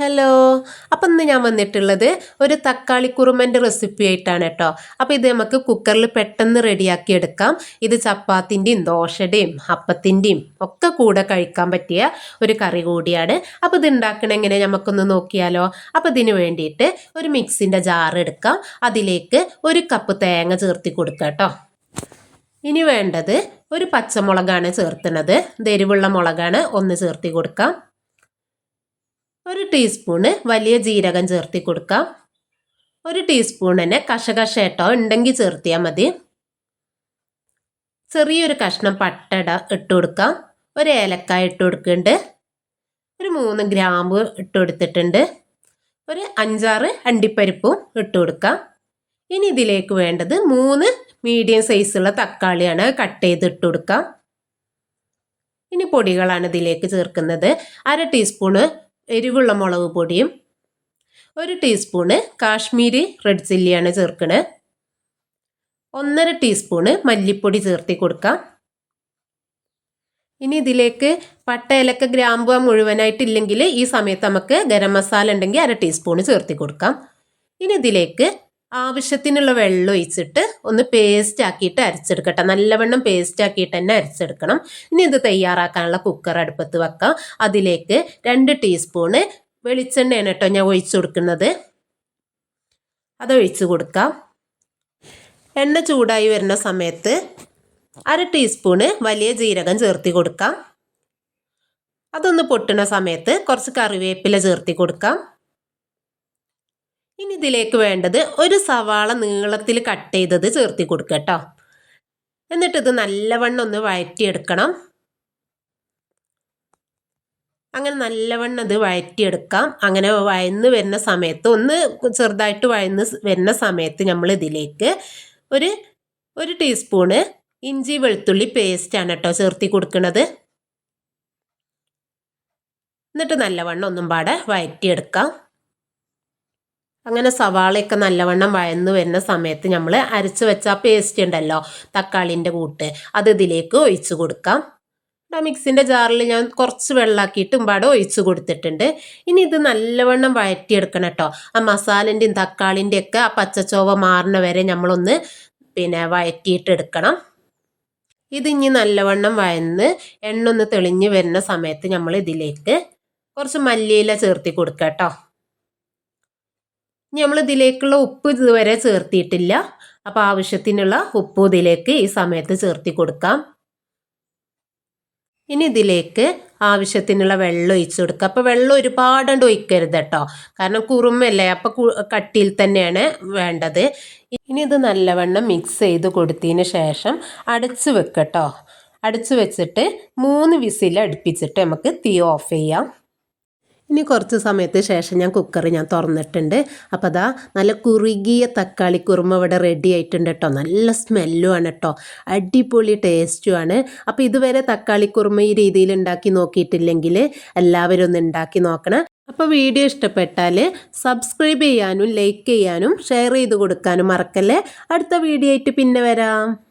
Hello. അപ്പം ഇന്ന് ഞാൻ വന്നിട്ടുള്ളത് ഒരു തക്കാളി കുറുമന്റെ റെസിപ്പി ആയിട്ടാണ് കേട്ടോ. അപ്പോൾ ഇത് നമുക്ക് കുക്കറിൽ പെട്ടെന്ന് റെഡിയാക്കി എടുക്കാം. ഇത് ചപ്പാത്തിന്റെയും ദോശയുടെയും അപ്പത്തിന്റെയും ഒക്കെ കൂടെ കഴിക്കാൻ പറ്റിയ ഒരു കറി കൂടിയാണ്. അപ്പോൾ ഇത് ഉണ്ടാക്കണ എങ്ങനെ നമുക്കൊന്ന് നോക്കിയാലോ. അപ്പോൾ ഇതിന് വേണ്ടിയിട്ട് ഒരു മിക്സിന്റെ ജാർ എടുക്കാം. അതിലേക്ക് ഒരു കപ്പ് തേങ്ങ ചേർത്തി കൊടുക്കുക കേട്ടോ. ഇനി വേണ്ടത് ഒരു പച്ചമുളകാണ് ചേർത്തുന്നത് എരിവുള്ള മുളകാണ്. ഒന്ന് ചേർത്തി കൊടുക്കാം. ഒരു ടീസ്പൂണ് വലിയ ജീരകം ചേർത്തി കൊടുക്കാം. ഒരു ടീസ്പൂൺ തന്നെ കഷകഷേട്ടോ ഉണ്ടെങ്കിൽ ചേർത്തിയാൽ മതി. ചെറിയൊരു കഷ്ണം പട്ടട ഇട്ട് കൊടുക്കാം. ഒരു ഏലക്കായ ഇട്ട് കൊടുക്കുന്നുണ്ട്. ഒരു മൂന്ന് ഗ്രാമ്പ് ഇട്ട് കൊടുത്തിട്ടുണ്ട്. ഒരു അഞ്ചാറ് അണ്ടിപ്പരിപ്പും ഇട്ട് കൊടുക്കാം. ഇനി ഇതിലേക്ക് വേണ്ടത് മൂന്ന് മീഡിയം സൈസുള്ള തക്കാളിയാണ് കട്ട് ചെയ്ത് ഇട്ട് കൊടുക്കാം. ഇനി പൊടികളാണ് ഇതിലേക്ക് ചേർക്കുന്നത്. അര ടീസ്പൂണ് എരിവുള്ള മുളക് പൊടിയും ഒരു ടീസ്പൂണ് കാശ്മീരി റെഡ് ചില്ലിയാണ് ചേർക്കണത് ഒന്നര ടീസ്പൂണ് മല്ലിപ്പൊടി ചേർത്തി കൊടുക്കാം. ഇനി ഇതിലേക്ക് പട്ട ഇലക്ക ഗ്രാമ്പു മുഴുവനായിട്ടില്ലെങ്കിൽ ഈ സമയത്ത് നമുക്ക് ഗരം മസാല ഉണ്ടെങ്കിൽ അര ടീസ്പൂണ് ചേർത്തി കൊടുക്കാം. ഇനി ഇതിലേക്ക് ആവശ്യത്തിനുള്ള വെള്ളം ഒഴിച്ചിട്ട് ഒന്ന് പേസ്റ്റ് ആക്കിയിട്ട് അരച്ചെടുക്കട്ടെ. നല്ലവണ്ണം പേസ്റ്റ് ആക്കിയിട്ട് തന്നെ അരച്ചെടുക്കണം. ഇനി ഇത് തയ്യാറാക്കാനുള്ള കുക്കർ അടുപ്പത്ത് വെക്കാം. അതിലേക്ക് രണ്ട് ടീസ്പൂണ് വെളിച്ചെണ്ണയാണ് കേട്ടോ ഞാൻ ഒഴിച്ചു കൊടുക്കുന്നത്. അത് ഒഴിച്ചു കൊടുക്കാം. എണ്ണ ചൂടായി വരുന്ന സമയത്ത് അര ടീസ്പൂണ് വലിയ ജീരകം ചേർത്തി കൊടുക്കാം. അതൊന്ന് പൊട്ടുന്ന സമയത്ത് കുറച്ച് കറിവേപ്പില ചേർത്തി കൊടുക്കാം. ഇനി ഇതിലേക്ക് വേണ്ടത് ഒരു സവാള നീളത്തിൽ കട്ട് ചെയ്തത് ചേർത്തി കൊടുക്കുക കേട്ടോ എന്നിട്ട് ഇത് നല്ലവണ്ണം ഒന്ന് വഴറ്റിയെടുക്കണം. അങ്ങനെ നല്ലവണ്ണം ഇത് വഴറ്റിയെടുക്കാം. അങ്ങനെ വഴന്ന് വരുന്ന സമയത്ത് ഒന്ന് ചെറുതായിട്ട് വഴന്ന് വരുന്ന സമയത്ത് നമ്മൾ ഇതിലേക്ക് ഒരു ഒരു ടീസ്പൂണ് ഇഞ്ചി വെളുത്തുള്ളി പേസ്റ്റാണ് കേട്ടോ ചേർത്തി കൊടുക്കുന്നത് എന്നിട്ട് നല്ലവണ്ണം ഒന്നും പാടെ വഴറ്റിയെടുക്കാം. അങ്ങനെ സവാളയൊക്കെ നല്ലവണ്ണം വഴന്ന് വരുന്ന സമയത്ത് നമ്മൾ അരച്ച് വെച്ച പേസ്റ്റ് ഉണ്ടല്ലോ തക്കാളിന്റെ കൂട്ട് അത് ഇതിലേക്ക് ഒഴിച്ചു കൊടുക്കാം. മിക്സിന്റെ ജാറിൽ ഞാൻ കുറച്ച് വെള്ളമാക്കിയിട്ട് ഉമ്പാടെ ഒഴിച്ച് കൊടുത്തിട്ടുണ്ട്. ഇനി ഇത് നല്ലവണ്ണം വഴറ്റിയെടുക്കണം കേട്ടോ. ആ മസാലന്റെയും തക്കാളിന്റെയും ഒക്കെ ആ പച്ചച്ചോവ മാറുന്ന വരെ നമ്മളൊന്ന് പിന്നെ വഴറ്റിയിട്ടെടുക്കണം ഇനി നല്ലവണ്ണം വഴന്ന് എണ്ണ ഒന്ന് തെളിഞ്ഞ് വരുന്ന സമയത്ത് നമ്മൾ ഇതിലേക്ക് കുറച്ച് മല്ലിയില ചേർത്തി കൊടുക്കാം കേട്ടോ. നമ്മൾ ഇതിലേക്കുള്ള ഉപ്പ് ഇതുവരെ ചേർത്തിയിട്ടില്ല. അപ്പോൾ ആവശ്യത്തിനുള്ള ഉപ്പ് ഇതിലേക്ക് ഈ സമയത്ത് ചേർത്തി കൊടുക്കാം. ഇനി ഇതിലേക്ക് ആവശ്യത്തിനുള്ള വെള്ളം ഒഴിച്ചു കൊടുക്കുക അപ്പോൾ വെള്ളം ഒരുപാടുണ്ട് ഒഴിക്കരുത് കേട്ടോ. കാരണം കുറുമല്ലേ അപ്പോൾ കട്ടിയിൽ തന്നെയാണ് വേണ്ടത്. ഇനി ഇത് നല്ലവണ്ണം മിക്സ് ചെയ്ത് കൊടുത്തതിന് ശേഷം അടച്ച് വെക്കട്ടോ അടച്ച് വെച്ചിട്ട് മൂന്ന് വിസിൽ അടുപ്പിച്ചിട്ട് നമുക്ക് തീ ഓഫ് ചെയ്യാം. ഇനി കുറച്ച് സമയത്ത് ശേഷം ഞാൻ കുക്കർ ഞാൻ തുറന്നിട്ടുണ്ട്. അപ്പോൾ അതാ നല്ല കുറുകിയ തക്കാളി കുറുമ ഇവിടെ റെഡി ആയിട്ടുണ്ട് കേട്ടോ. നല്ല സ്മെല്ലും ആണ് കേട്ടോ. അടിപൊളി ടേസ്റ്റുമാണ് അപ്പോൾ ഇതുവരെ തക്കാളി കുറുമ ഈ രീതിയിൽ ഉണ്ടാക്കി നോക്കിയിട്ടില്ലെങ്കിൽ എല്ലാവരും ഒന്ന് ഉണ്ടാക്കി നോക്കണം. അപ്പോൾ വീഡിയോ ഇഷ്ടപ്പെട്ടാൽ സബ്സ്ക്രൈബ് ചെയ്യാനും ലൈക്ക് ചെയ്യാനും ഷെയർ ചെയ്ത് കൊടുക്കാനും മറക്കല്ലേ. അടുത്ത വീഡിയോ ആയിട്ട് പിന്നെ വരാം.